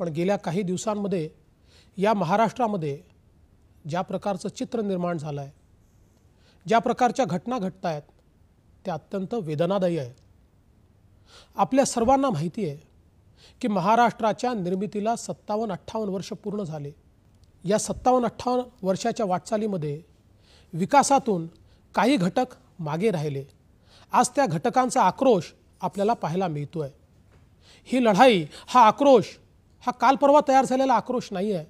पण गेल्या काही दिवसांमध्ये या महाराष्ट्रामध्ये ज्या प्रकारचं चित्र निर्माण झालं आहे ज्या प्रकारच्या घटना घडत आहेत त्या अत्यंत वेदनादायी आहेत. आपल्या सर्वांना माहिती आहे की महाराष्ट्राच्या निर्मितीला सत्तावन्न अठ्ठावन्न वर्ष पूर्ण झाले. या सत्तावन्न अठ्ठावन्न वर्षाच्या वाटचालीमध्ये विकासातून काही घटक मागे राहिले. आज त्या घटकांचा आक्रोश आपल्याला पाहायला मिळतो आहे ही लढाई हा आक्रोश हा काल परवा तयार झालेला आक्रोश नाही आहे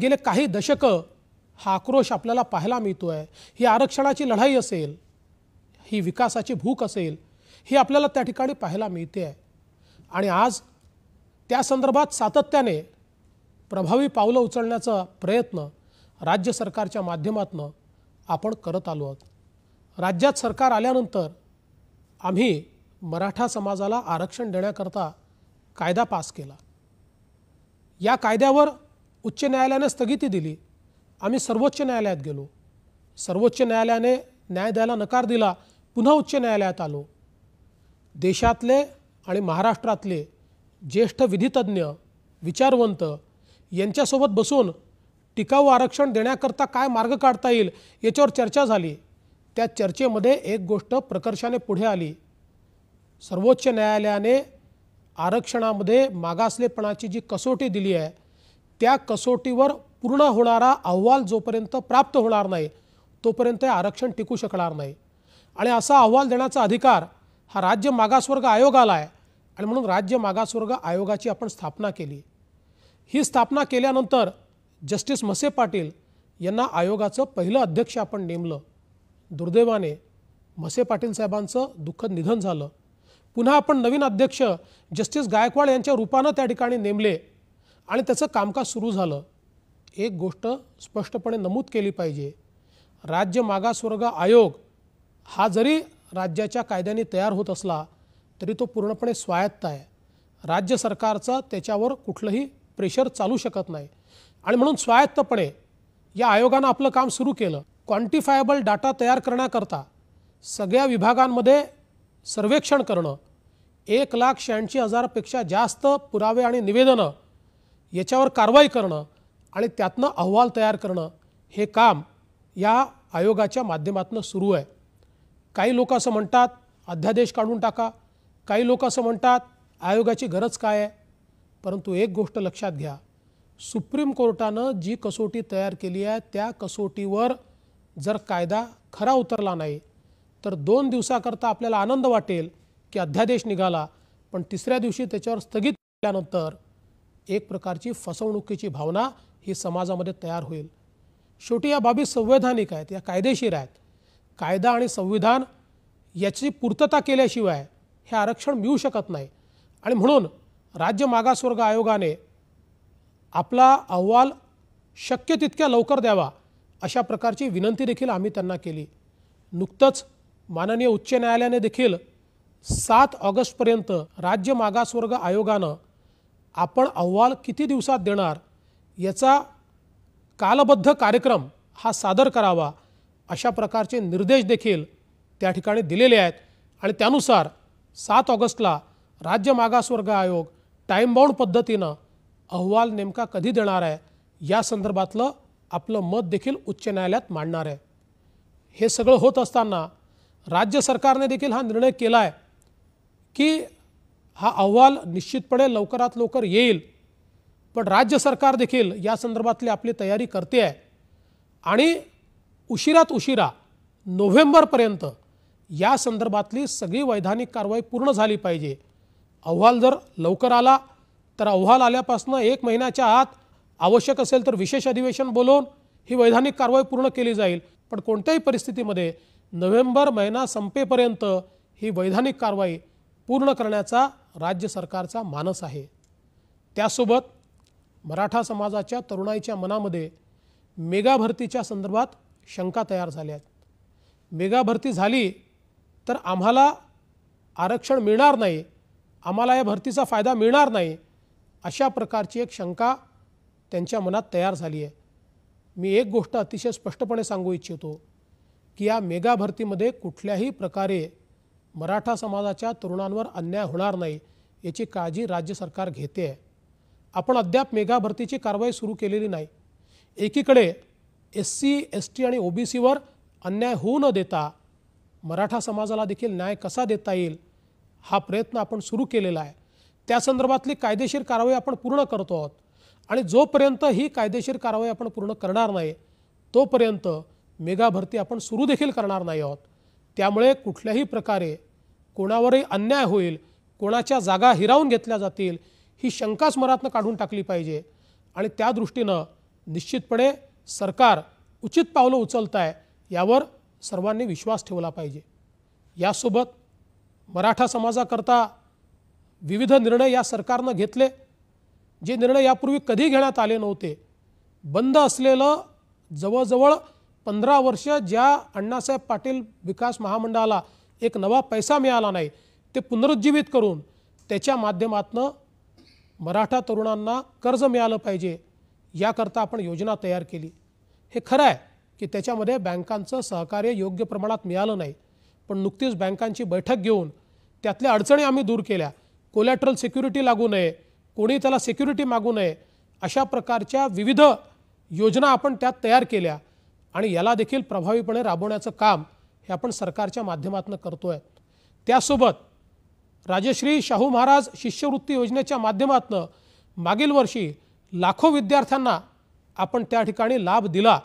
गेले काही दशकं हा आक्रोश आपल्याला पाहायला मिळतो आहे ही आरक्षणाची लढाई असेल ही विकासाची भूक असेल ही आपल्याला त्या ठिकाणी पाहायला मिळते आहे आणि आज त्या संदर्भात सातत्याने प्रभावी पावलं उचलण्याचा प्रयत्न राज्य सरकारच्या माध्यमातून आपण करत आलो आहोत. राज्यात सरकार आल्यानंतर आम्ही मराठा समाजाला आरक्षण देण्याकरता कायदा पास केला. या कायद्यावर उच्च न्यायालयाने स्थगिती दिली. आम्ही सर्वोच्च न्यायालयात गेलो. सर्वोच्च न्यायालयाने न्याय द्यायला नकार दिला पुन्हा उच्च न्यायालयात आलो. देशातले आणि महाराष्ट्रातले ज्येष्ठ विधितज्ञ विचारवंत यांच्यासोबत बसून टिकाऊ आरक्षण देण्याकरता काय मार्ग काढता येईल याच्यावर चर्चा झाली. त्या चर्चेमध्ये एक गोष्ट प्रकर्षाने पुढे आली. सर्वोच्च न्यायालयाने आरक्षणामध्ये मागासलेपणाची जी कसोटी दिली आहे त्या कसोटीवर पूर्ण होणारा अहवाल जोपर्यंत प्राप्त होणार नाही तोपर्यंत हे आरक्षण टिकू शकणार नाही. आणि असा अहवाल देण्याचा अधिकार हा राज्य मागासवर्ग आयोगाला आहे आणि म्हणून राज्य मागासवर्ग आयोगाची आपण स्थापना केली. ही स्थापना केल्यानंतर जस्टिस मसे पाटील यांना आयोगाचं पहिलं अध्यक्ष आपण नेमलं. दुर्दैवाने मसे पाटील साहेबांचं दुःखद निधन झालं. पुन्हा आपण नवीन अध्यक्ष जस्टिस गायकवाड यांच्या रूपानं त्या ठिकाणी नेमले आणि त्याचं कामकाज सुरू झालं. एक गोष्ट स्पष्टपणे नमूद केली पाहिजे. राज्य मागासवर्ग आयोग हा जरी राज्याच्या कायद्याने तयार होत असला तरी तो पूर्णपणे स्वायत्त आहे. राज्य सरकारचं त्याच्यावर कुठलंही प्रेशर चालू शकत नाही. आणि म्हणून स्वायत्तपणे या आयोगानं आपलं काम सुरू केलं. क्वांटिफायबल डाटा तयार करण्याकरता सगळ्या विभागांमध्ये सर्वेक्षण करणं एक लाख शहाऐंशी हजारपेक्षा जास्त पुरावे आणि निवेदनं याच्यावर कारवाई करणं आणि त्यातनं अहवाल तयार करणं हे काम या आयोगाच्या माध्यमातून सुरू आहे. काही लोक असं म्हणतात अध्यादेश काढून टाका. काही लोक असं म्हणतात आयोगाची गरज काय आहे? परंतु एक गोष्ट लक्षात घ्या. सुप्रीम कोर्टानं जी कसोटी तयार केली आहे त्या कसोटीवर जर कायदा खरा उतरला नाही तर दोन दिवसाकरता आपल्याला आनंद वाटेल की अध्यादेश निघाला पण तिसऱ्या दिवशी त्याच्यावर स्थगित केल्यानंतर एक प्रकारची फसवणुकीची भावना ही समाजामध्ये तयार होईल. शेवटी या बाबी संवैधानिक आहेत या कायदेशीर आहेत. कायदा आणि संविधान याची पूर्तता केल्याशिवाय हे आरक्षण मिळू शकत नाही. आणि म्हणून राज्य मागासवर्ग आयोगाने आपला अहवाल शक्य तितक्या लवकर द्यावा अशा प्रकारची विनंती देखील आम्ही त्यांना केली. नुकतंच माननीय उच्च न्यायालयाने देखील सात ऑगस्टपर्यंत राज्य मागासवर्ग आयोगानं आपण अहवाल किती दिवसात देणार याचा कालबद्ध कार्यक्रम हा सादर करावा अशा प्रकारचे निर्देश देखील त्या ठिकाणी दिलेले आहेत. आणि त्यानुसार सात ऑगस्टला राज्य मागासवर्ग आयोग टाईमबाऊंड पद्धतीनं अहवाल नेमका कधी देणार आहे या संदर्भातलं आपलं मत देखील उच्च न्यायालयात मांडणार आहे. हे सगळं होत असताना राज्य सरकारने देखील हा निर्णय केला आहे की हा अहवाल निश्चितपणे लवकरात लवकर येईल. पण राज्य सरकार देखील या संदर्भातली आपली तयारी करते आहे. आणि उशिरात उशिरा नोव्हेंबरपर्यंत या संदर्भातली सगळी वैधानिक कारवाई पूर्ण झाली पाहिजे. अहवाल जर लवकर आला तर अहवाल आल्यापासून एक महिन्याच्या आत आवश्यक असेल तर विशेष अधिवेशन बोलवून ही वैधानिक कारवाई पूर्ण केली जाईल. पण कोणत्याही परिस्थितीमध्ये नोव्हेंबर महिना संपेपर्यंत ही वैधानिक कारवाई पूर्ण करण्याचा राज्य सरकारचा मानस आहे. त्यासोबत मराठा समाजाच्या तरुणाईच्या मनामध्ये मेगा भरतीच्या संदर्भात शंका तयार झाल्या आहेत. मेगा भरती झाली तर आम्हाला आरक्षण मिळणार नाही आम्हाला या भरतीचा फायदा मिळणार नाही अशा प्रकारची एक शंका त्यांच्या मनात तयार झाली आहे. मी एक गोष्ट अतिशय स्पष्टपणे सांगू इच्छितो. की या मेगा भरतीमध्ये कुठल्याही प्रकारे मराठा समाजाच्या तरुणांवर अन्याय होणार नाही याची काळजी राज्य सरकार घेते. आहे आपण अद्याप मेगा भरतीची कारवाई सुरू केलेली नाही. एकीकडे एस सी एस टी आणि ओबीसीवर अन्याय होऊ न देता मराठा समाजाला देखील न्याय कसा देता येईल हा प्रयत्न आपण सुरू केलेला आहे. त्या संदर्भातली कायदेशीर कारवाई आपण पूर्ण करतो आहोत. आणि जोपर्यंत ही कायदेशीर कारवाई आपण पूर्ण करणार नाही तोपर्यंत मेगा भरती आपण सुरू देखील करणार नाही आहोत. त्यामुळे कुठल्याही प्रकारे कोणावरही अन्याय होईल कोणाच्या जागा हिरावून घेतल्या जातील ही शंकाच मनातनं काढून टाकली पाहिजे. आणि त्या दृष्टीनं निश्चितपणे सरकार उचित पावलं उचलत आहे यावर सर्वांनी विश्वास ठेवला पाहिजे. यासोबत मराठा समाजाकरता विविध निर्णय या सरकारनं घेतले. जे निर्णय यापूर्वी कधी घेण्यात आले नव्हते बंद असलेलं जवळजवळ पंधरा वर्ष ज्या अण्णासाहेब पाटील विकास महामंडळाला एक नवा पैसा मिळाला नाही ते पुनरुज्जीवित करून त्याच्या माध्यमातनं मराठा तरुणांना कर्ज मिळालं पाहिजे याकरता आपण योजना तयार केली. हे खरं आहे की त्याच्यामध्ये बँकांचं सहकार्य योग्य प्रमाणात मिळालं नाही पण नुकतीच बँकांची बैठक घेऊन त्यातल्या अडचणी आम्ही दूर केल्या. कोलॅट्रल सिक्युरिटी लागू नये कोणी त्याला सिक्युरिटी मागू नये अशा प्रकारच्या विविध योजना आपण त्यात तयार केल्या. आणि याला देखील प्रभावीपणे राबवण्याचं काम हे आपण सरकारच्या माध्यमातून करतो आहे त्यासोबत राजश्री शाहू महाराज शिष्यवृत्ती योजनेच्या माध्यमातून मागील वर्षी लाखो विद्यार्थ्यांना आपण त्या ठिकाणी लाभ दिला.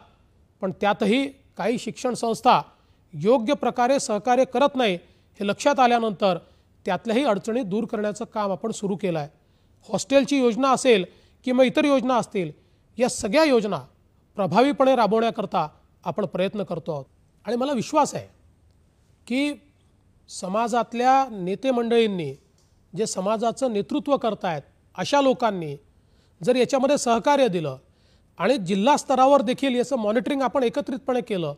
पण त्यातही काही शिक्षण संस्था योग्य प्रकारे सहकार्य करत नाही हे लक्षात आल्यानंतर त्यातल्याही अडचणी दूर करण्याचं काम आपण सुरू केलं आहे हॉस्टेलची योजना असेल किंवा इतर योजना असतील या सगळ्या योजना प्रभावीपणे राबवण्याकरता आपण प्रयत्न करतो आहोत. आणि मला विश्वास आहे की समाजातल्या नेते मंडळींनी जे समाजाचं नेतृत्व करतायत अशा लोकांनी जर याच्यामध्ये सहकार्य दिलं आणि जिल्हा स्तरावर देखील याचं मॉनिटरिंग आपण एकत्रितपणे केलं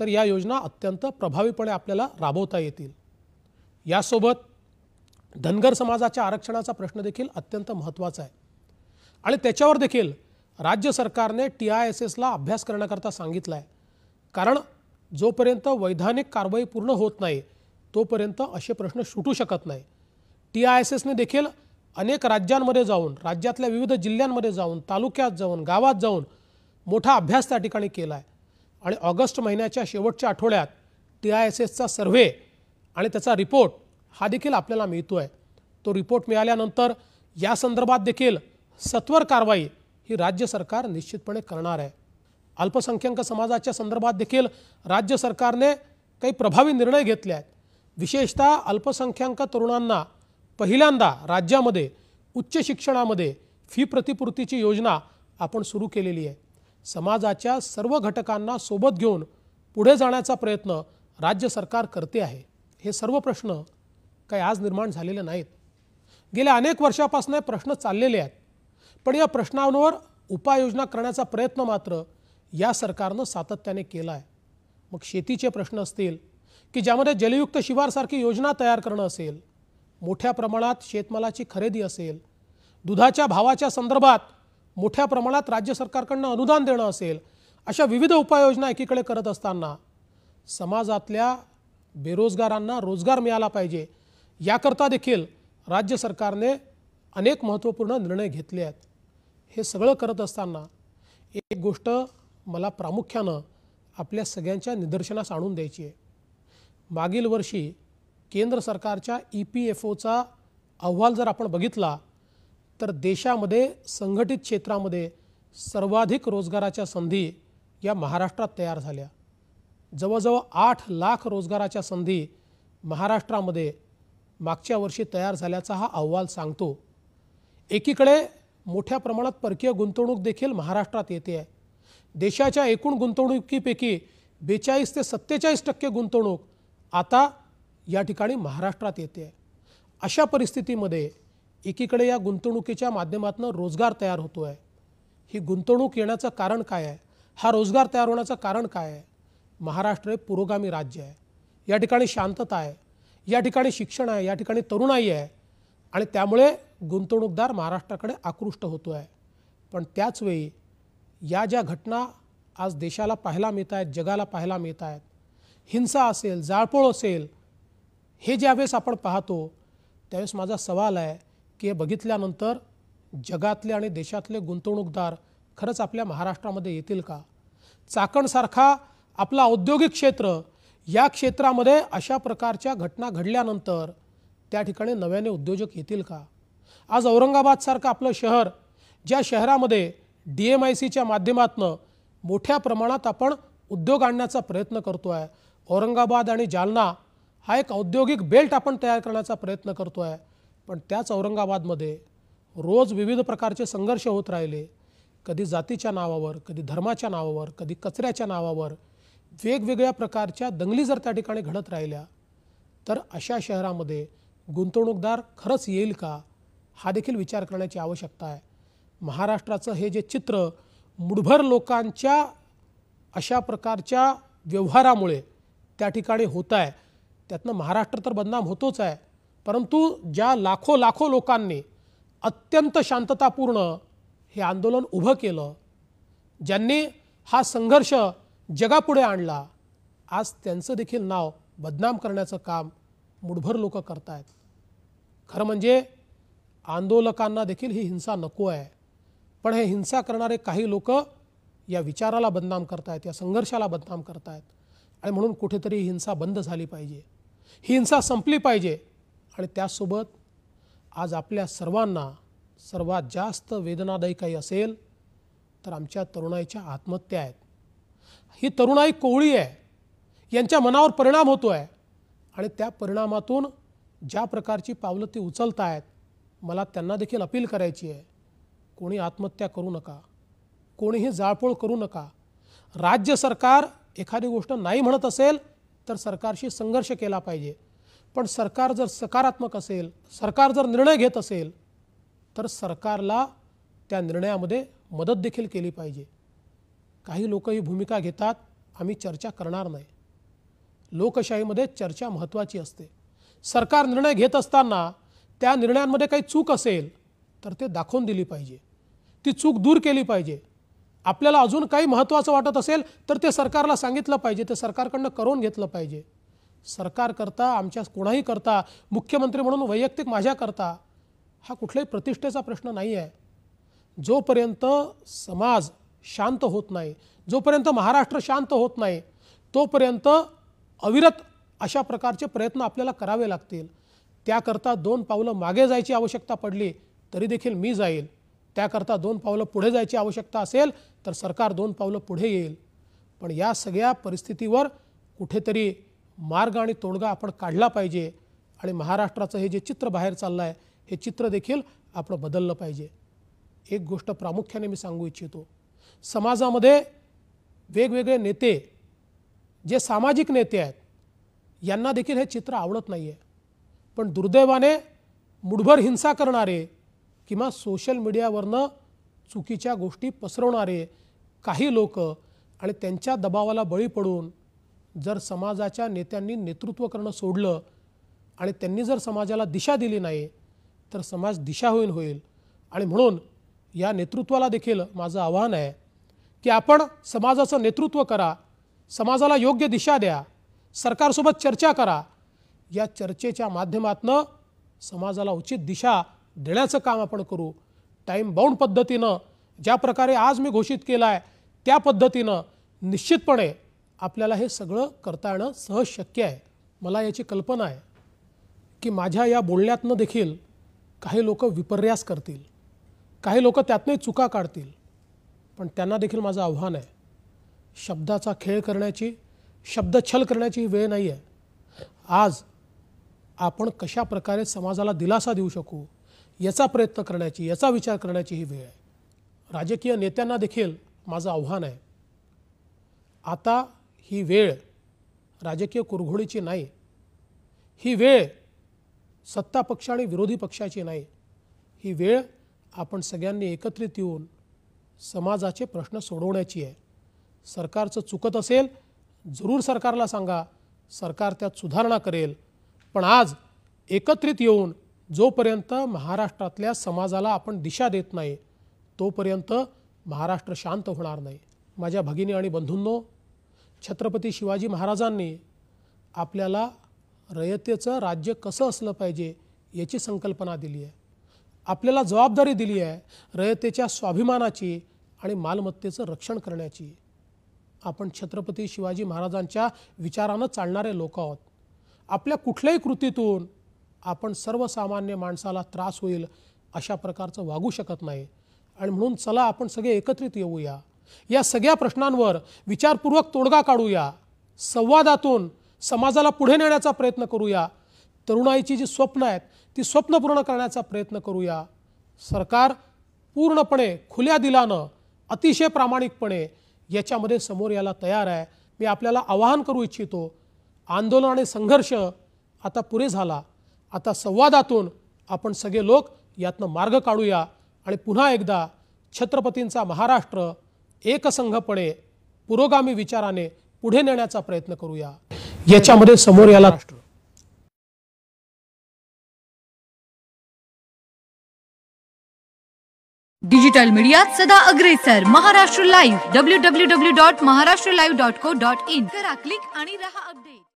तर या योजना अत्यंत प्रभावीपणे आपल्याला राबवता येतील. यासोबत धनगर समाजाच्या आरक्षणाचा प्रश्न देखील अत्यंत महत्त्वाचा आहे. आणि त्याच्यावर देखील राज्य सरकारने टी आय एस एसला अभ्यास करण्याकरता सांगितलं आहे कारण जोपर्यंत वैधानिक कारवाई पूर्ण होत नाही तोपर्यंत असे प्रश्न सुटू शकत नाही. टी आय एस एसने देखील अनेक राज्यांमध्ये जाऊन राज्यातल्या विविध जिल्ह्यांमध्ये जाऊन तालुक्यात जाऊन गावात जाऊन मोठा अभ्यास त्या ठिकाणी केला आहे आणि ऑगस्ट महिन्याच्या शेवटच्या आठवड्यात टी आय एस एसचा सर्व्हे आणि त्याचा रिपोर्ट हा देखील आपल्याला मिळतो आहे तो रिपोर्ट मिळाल्यानंतर या संदर्भात देखील सत्वर कारवाई ही राज्य सरकार निश्चितपणे करणार आहे. अल्पसंख्याक समाजाच्या संदर्भात देखील राज्य सरकारने काही प्रभावी निर्णय घेतले आहेत. विशेषतः अल्पसंख्याक तरुणांना पहिल्यांदा राज्यामध्ये उच्च शिक्षणामध्ये फी प्रतिपूर्तीची योजना आपण सुरू केलेली आहे. समाजाच्या सर्व घटकांना सोबत घेऊन पुढे जाण्याचा प्रयत्न राज्य सरकार करते आहे. हे सर्व प्रश्न काही आज निर्माण झालेले नाहीत. गेल्या अनेक वर्षापासून हे प्रश्न चाललेले आहेत. पण या प्रश्नांवर उपाययोजना करण्याचा प्रयत्न मात्र या सरकारनं सातत्याने केला आहे मग शेतीचे प्रश्न असतील की ज्यामध्ये जलयुक्त शिवारसारखी योजना तयार करणं असेल मोठ्या प्रमाणात शेतमालाची खरेदी असेल दुधाच्या भावाच्या संदर्भात मोठ्या प्रमाणात राज्य सरकारकडनं अनुदान देणं असेल अशा विविध उपाययोजना एकीकडे करत असताना समाजातल्या बेरोजगारांना रोजगार मिळाला पाहिजे याकरता देखील राज्य सरकारने अनेक महत्त्वपूर्ण निर्णय घेतले आहेत. हे सगळं करत असताना एक गोष्ट मला प्रामुख्यानं आपल्या सगळ्यांच्या निदर्शनास आणून द्यायची आहे. मागील वर्षी केंद्र सरकारच्या ई पी एफ ओचा अहवाल जर आपण बघितला तर देशामध्ये संघटित क्षेत्रामध्ये सर्वाधिक रोजगाराच्या संधी या महाराष्ट्रात तयार झाल्या. जवळजवळ आठ लाख रोजगाराच्या संधी महाराष्ट्रामध्ये मागच्या वर्षी तयार झाल्याचा हा अहवाल सांगतो. एकीकडे मोठ्या प्रमाणात परकीय गुंतवणूक देखील महाराष्ट्रात येते आहे. देशाच्या एकूण गुंतवणुकीपैकी बेचाळीस ते सत्तेचाळीस टक्के गुंतवणूक आता या ठिकाणी महाराष्ट्रात येते. आहे अशा परिस्थितीमध्ये एकीकडे या गुंतवणुकीच्या माध्यमातून रोजगार तयार होतो आहे ही गुंतवणूक येण्याचं कारण काय आहे? हा रोजगार तयार होण्याचं कारण काय आहे? महाराष्ट्र हे पुरोगामी राज्य आहे. या ठिकाणी शांतता आहे. या ठिकाणी शिक्षण आहे. या ठिकाणी तरुणाई आहे. आणि त्यामुळे गुंतवणूकदार महाराष्ट्राकडे आकृष्ट होतो आहे पण त्याचवेळी या ज्या घटना आज देशाला पाहायला मिळत आहेत जगाला पाहायला मिळत आहेत हिंसा असेल जाळपोळ असेल हे ज्यावेळेस आपण पाहतो त्यावेळेस माझा सवाल आहे की हे बघितल्यानंतर जगातले आणि देशातले गुंतवणूकदार खरंच आपल्या महाराष्ट्रामध्ये येतील का? चाकणसारखा आपला औद्योगिक क्षेत्र या क्षेत्रामध्ये अशा प्रकारच्या घटना घडल्यानंतर त्या ठिकाणी नव्याने उद्योजक येतील का? आज औरंगाबादसारखं आपलं शहर ज्या शहरामध्ये डी एम आय सीच्या माध्यमातून मोठ्या प्रमाणात आपण उद्योग आणण्याचा प्रयत्न करतो आहे औरंगाबाद आणि जालना हा एक औद्योगिक बेल्ट आपण तयार करण्याचा प्रयत्न करतो आहे पण त्याच औरंगाबादमध्ये रोज विविध प्रकारचे संघर्ष होत राहिले. कधी जातीच्या नावावर कधी धर्माच्या नावावर कधी कचऱ्याच्या नावावर वेगवेगळ्या प्रकारच्या दंगली जर त्या ठिकाणी घडत राहिल्या तर अशा शहरामध्ये गुंतवणूकदार खरंच येईल का? हा देखील विचार करण्याची आवश्यकता आहे. महाराष्ट्राचं हे जे चित्र मुठभर लोकांच्या अशा प्रकारच्या व्यवहारामुळे त्या ठिकाणी होत आहे त्यातनं महाराष्ट्र तर बदनाम होतोच आहे परंतु ज्या लाखो लाखो लोकांनी अत्यंत शांततापूर्ण हे आंदोलन उभं केलं ज्यांनी हा संघर्ष जगापुढे आणला आज त्यांचं देखील नाव बदनाम करण्याचं काम मुठभर लोक करतायत. खरं म्हणजे आंदोलकांना देखील ही हिंसा नको आहे. पण हे हिंसा करणारे काही लोक या विचाराला बदनाम करतायत या संघर्षाला बदनाम करतायत. आणि म्हणून कुठेतरी ही हिंसा बंद झाली पाहिजे. ही हिंसा संपली पाहिजे. आणि त्याचसोबत आज आपल्या सर्वांना सर्वात जास्त वेदनादायी काही असेल तर आमच्या तरुणाईच्या आत्महत्या आहेत. ही तरुणाई कोवळी आहे. यांच्या मनावर परिणाम होतो आहे आणि त्या परिणामातून ज्या प्रकारची पावलं ती उचलत आहेत मला त्यांना देखील अपील करायची आहे. कोणी आत्महत्या करू नका कोणीही जाळपोळ करू नका. राज्य सरकार एखादी गोष्ट नाही म्हणत असेल तर सरकारशी संघर्ष केला पाहिजे. पण सरकार जर सकारात्मक असेल सरकार जर निर्णय घेत असेल तर सरकारला त्या निर्णयामध्ये मदत देखील केली पाहिजे. काही लोक ही भूमिका घेतात आम्ही चर्चा करणार नाही. लोकशाहीमध्ये चर्चा महत्त्वाची असते. सरकार निर्णय घेत असताना त्या निर्णयांमध्ये काही चूक असेल तर ते दाखवून दिली पाहिजे. ती चूक दूर केली पाहिजे. आपल्याला अजून काही महत्त्वाचं वाटत असेल तर ते सरकारला सांगितलं पाहिजे ते सरकारकडनं करून घेतलं पाहिजे. सरकारकरता आमच्या कोणाही करता मुख्यमंत्री म्हणून वैयक्तिक माझ्याकरता हा कुठल्याही प्रतिष्ठेचा प्रश्न नाही आहे जोपर्यंत समाज शांत होत नाही जोपर्यंत महाराष्ट्र शांत होत नाही तोपर्यंत अविरत अशा प्रकारचे प्रयत्न आपल्याला करावे लागतील. त्याकरता दोन पावलं मागे जायची आवश्यकता पडली तरी देखील मी जाईल. त्याकरता दोन पावलं पुढे जायची आवश्यकता असेल तर सरकार दोन पावलं पुढे येईल. पण या सगळ्या परिस्थितीवर कुठेतरी मार्ग आणि तोडगा आपण काढला पाहिजे आणि महाराष्ट्राचं हे जे चित्र बाहेर चाललं आहे हे चित्र देखील आपण बदललं पाहिजे. एक गोष्ट प्रामुख्याने मी सांगू इच्छितो. समाजामध्ये वेगवेगळे नेते जे सामाजिक नेते आहेत यांना देखील हे चित्र आवडत नाही आहे पण दुर्दैवाने मुठभर हिंसा करणारे किंवा सोशल मीडियावरनं चुकीच्या गोष्टी पसरवणारे काही लोक आणि त्यांच्या दबावाला बळी पडून जर समाजाच्या नेत्यांनी नेतृत्व करणं सोडलं आणि त्यांनी जर समाजाला दिशा दिली नाही तर समाज दिशा होईल. आणि म्हणून या नेतृत्वाला देखील माझं आव्हान आहे की आपण समाजाचं नेतृत्व करा समाजाला योग्य दिशा द्या सरकारसोबत चर्चा करा. या चर्चेच्या माध्यमातनं समाजाला उचित दिशा देण्याचं काम आपण करू. टाईम बाउंड पद्धतीनं ज्या प्रकारे आज मी घोषित केलं आहे त्या पद्धतीनं निश्चितपणे आपल्याला हे सगळं करता येणं सहज शक्य आहे. मला याची कल्पना आहे की माझ्या या बोलण्यातनं देखील काही लोक विपर्यास करतील. काही लोक त्यातनंही चुका काढतील. पण त्यांना देखील माझं आव्हान आहे. शब्दाचा खेळ करण्याची शब्दछल करण्याची ही वेळ नाही आहे आज आपण कशा प्रकारे समाजाला दिलासा देऊ शकू? याचा प्रयत्न करण्याची याचा विचार करण्याची ही वेळ आहे. राजकीय नेत्यांना देखील माझं आव्हान आहे. आता ही वेळ राजकीय कुरघोडीची नाही. ही वेळ सत्ता पक्ष आणि विरोधी पक्षाची नाही. ही वेळ आपण सगळ्यांनी एकत्रित येऊन समाजाचे प्रश्न सोडवण्याची आहे. सरकारचं चुकत असेल जरूर सरकारला सांगा सरकार त्यात सुधारणा करेल. पण आज एकत्रित येऊन जोपर्यंत महाराष्ट्रातल्या समाजाला आपण दिशा देत नाही तोपर्यंत महाराष्ट्र शांत होणार नाही. माझ्या भगिनी आणि बंधूंनो छत्रपती शिवाजी महाराजांनी आपल्याला रयतेचं राज्य कसं असलं पाहिजे याची संकल्पना दिली आहे. आपल्याला जबाबदारी दिली आहे रयतेच्या स्वाभिमानाची आणि मालमत्तेचं रक्षण करण्याची. आपण छत्रपती शिवाजी महाराजांच्या विचारानं चालणारे लोक आहोत. आपल्या कुठल्याही कृतीतून आपण सर्वसामान्य माणसाला त्रास होईल अशा प्रकारचं वागू शकत नाही. आणि म्हणून चला आपण सगळे एकत्रित येऊया. या सगळ्या प्रश्नांवर विचारपूर्वक तोडगा काढूया. संवादातून समाजाला पुढे नेण्याचा प्रयत्न करूया. तरुणाईची जी स्वप्न आहेत ती स्वप्न पूर्ण करण्याचा प्रयत्न करूया. सरकार पूर्णपणे खुल्या दिलानं अतिशय प्रामाणिकपणे याच्यामध्ये समोर यायला तयार आहे. मी आपल्याला आवाहन करू इच्छितो आंदोलन आणि संघर्ष आता पुरे झाला. आता संवादातून आपण सगळे लोक यातनं मार्ग काढूया आणि पुन्हा एकदा छत्रपतींचा महाराष्ट्र एकसंघपणे पुरोगामी विचाराने पुढे नेण्याचा प्रयत्न करूया. याच्यामध्ये समोर याला राष्ट्र डिजिटल मीडियात सदा अग्रेसर. Maharashtra live W W W dot Maharashtra live dot co dot in करा क्लिक आणि रहा अपडेट